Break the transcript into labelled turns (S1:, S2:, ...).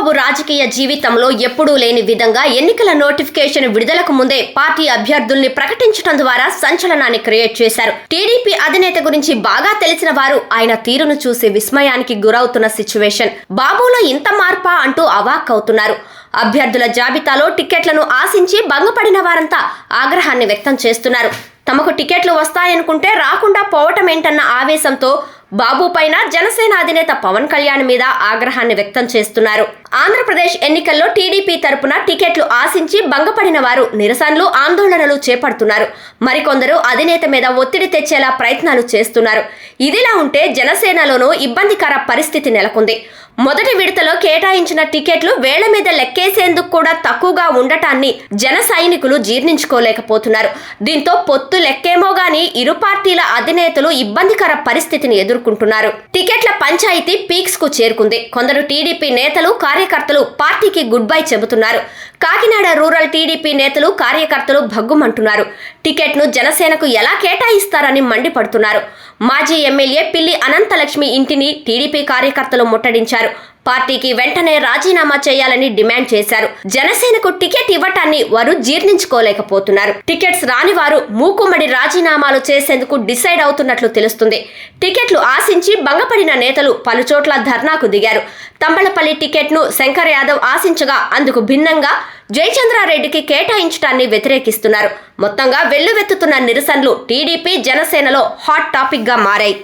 S1: చంద్రబాబు రాజకీయ జీవితంలో ఎప్పుడూ లేని విధంగా ఎన్నికల నోటిఫికేషన్ విడుదలకు ముందే పార్టీ అభ్యర్థుల్ని ప్రకటించడం ద్వారా సంచలనాన్ని క్రియేట్ చేశారు. టీడీపీ అధినేత గురించి బాగా తెలిసిన వారు ఆయన తీరును చూసి విస్మయానికి గురవుతున్న సిచ్యువేషన్. బాబులో ఇంత మార్పా అంటూ అవాక్ అవుతున్నారు అభ్యర్థుల జాబితాలో టికెట్లను ఆశించి భంగపడిన వారంతా ఆగ్రహాన్ని వ్యక్తం చేస్తున్నారు. తమకు టికెట్లు వస్తాయనుకుంటే రాకుండా పోవటమేంటన్న ఆవేశంతో బాబు పైన జనసేన అధినేత పవన్ కళ్యాణ్ మీద ఆగ్రహాన్ని వ్యక్తం చేస్తున్నారు. ఆంధ్రప్రదేశ్ ఎన్నికల్లో టీడీపీ తరపున టికెట్లు ఆశించి భంగపడిన వారు నిరసనలు ఆందోళనలు చేపడుతున్నారు. మరికొందరు అధినేత మీద ఒత్తిడి తెచ్చేలా ప్రయత్నాలు చేస్తున్నారు. ఇదిలా ఉంటే జనసేనలోనూ ఇబ్బందికర పరిస్థితి నెలకొంది. మొదటి విడతలో కేటాయించిన టికెట్లు వేళ్ళ మీద లెక్కేసేందుకు కూడా తక్కువగా ఉండటాన్ని జన సైనికులు జీర్ణించుకోలేకపోతున్నారు. దీంతో పొత్తు లెక్కేమో గాని ఇరు పార్టీల అధినేతలు ఇబ్బందికర పరిస్థితిని ఎదుర్కొంటున్నారు. టికెట్ల పంచాయతీ పీక్స్కు చేరుకుంది. కొందరు టీడీపీ నేతలు కార్యకర్తలు పార్టీకి గుడ్ బై చెబుతున్నారు. కాకినాడ రూరల్ టీడీపీ నేతలు కార్యకర్తలు భగ్గుమంటున్నారు. టికెట్ను జనసేనకు ఎలా కేటాయిస్తారని మండిపడుతున్నారు. మాజీ ఎమ్మెల్యే పిల్లి అనంతలక్ష్మి ఇంటిని టీడీపీ కార్యకర్తలు ముట్టడించారు. పార్టీకి వెంటనే రాజీనామా చేయాలని డిమాండ్ చేశారు. జనసేనకు టికెట్ ఇవ్వటాన్ని వారు జీర్ణించుకోలేకపోతున్నారు. టికెట్స్ రాని వారు మూకుమ్మడి రాజీనామాలు చేసేందుకు డిసైడ్ అవుతున్నట్లు తెలుస్తుంది. టికెట్లు ఆశించి భంగపడిన నేతలు పలుచోట్ల ధర్నాకు దిగారు. తంబళపల్లి టికెట్ను శంకర్ యాదవ్ ఆశించగా అందుకు భిన్నంగా జయచంద్రారెడ్డికి కేటాయించడాన్ని వ్యతిరేకిస్తున్నారు. మొత్తంగా వెల్లువెత్తుతున్న నిరసనలు టీడీపీ జనసేనలో హాట్ టాపిక్గా మారాయి.